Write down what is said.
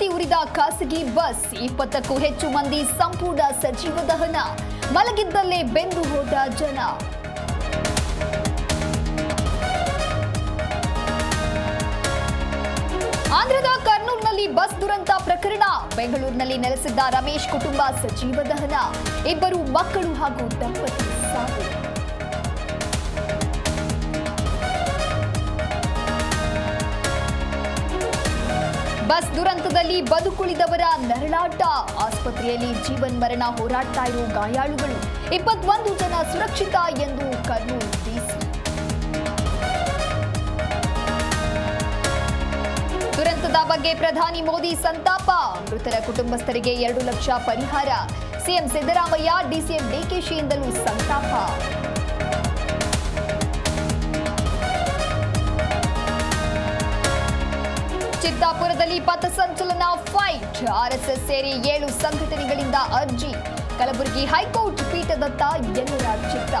ಬದಿಗುಳಿದ ಖಾಸಗಿ ಬಸ್ ಇಪ್ಪತ್ತಕ್ಕೂ ಹೆಚ್ಚು ಮಂದಿ ಸಂಪೂರ್ಣ ಸಜೀವ ದಹನ. ಮಲಗಿದ್ದಲ್ಲೇ ಬೆಂದು ಹೋದ ಜನ. ಆಂಧ್ರದ ಕರ್ನೂಲ್ನಲ್ಲಿ ಬಸ್ ದುರಂತ ಪ್ರಕರಣ. ಬೆಂಗಳೂರಿನಲ್ಲಿ ನೆಲೆಸಿದ್ದ ರಮೇಶ್ ಕುಟುಂಬ ಸಜೀವ ದಹನ. ಇಬ್ಬರು ಮಕ್ಕಳು ಹಾಗೂ ದಂಪತಿ ಸಾವು. ಬಸ್ ದುರಂತದಲ್ಲಿ ಬದುಕುಳಿದವರ ನರಳಾಟ. ಆಸ್ಪತ್ರೆಯಲ್ಲಿ ಜೀವನ್ ಮರಣ ಹೋರಾಡ್ತಾ ಇರೋ ಗಾಯಾಳುಗಳು. ಇಪ್ಪತ್ತೊಂದು ಜನ ಸುರಕ್ಷಿತ ಎಂದು ಕರ್ನೂಲ್ ಡಿಸಿ. ದುರಂತದ ಬಗ್ಗೆ ಪ್ರಧಾನಿ ಮೋದಿ ಸಂತಾಪ. ಮೃತರ ಕುಟುಂಬಸ್ಥರಿಗೆ ಎರಡು ಲಕ್ಷ ಪರಿಹಾರ. ಸಿಎಂ ಸಿದ್ದರಾಮಯ್ಯ, ಡಿಸಿಎಂ ಡಿಕೆಶಿಯಿಂದಲೂ ಸಂತಾಪ. ಚಿತ್ತಾಪುರದಲ್ಲಿ ಪಥಸಂಚಲನ ಫೈಟ್. ಆರ್ಎಸ್ಎಸ್ ಸೇರಿ ಏಳು ಸಂಘಟನೆಗಳಿಂದ ಅರ್ಜಿ. ಕಲಬುರಗಿ ಹೈಕೋರ್ಟ್ ಪೀಠದತ್ತ ಎಲ್ಲರ ಚಿತ್ತ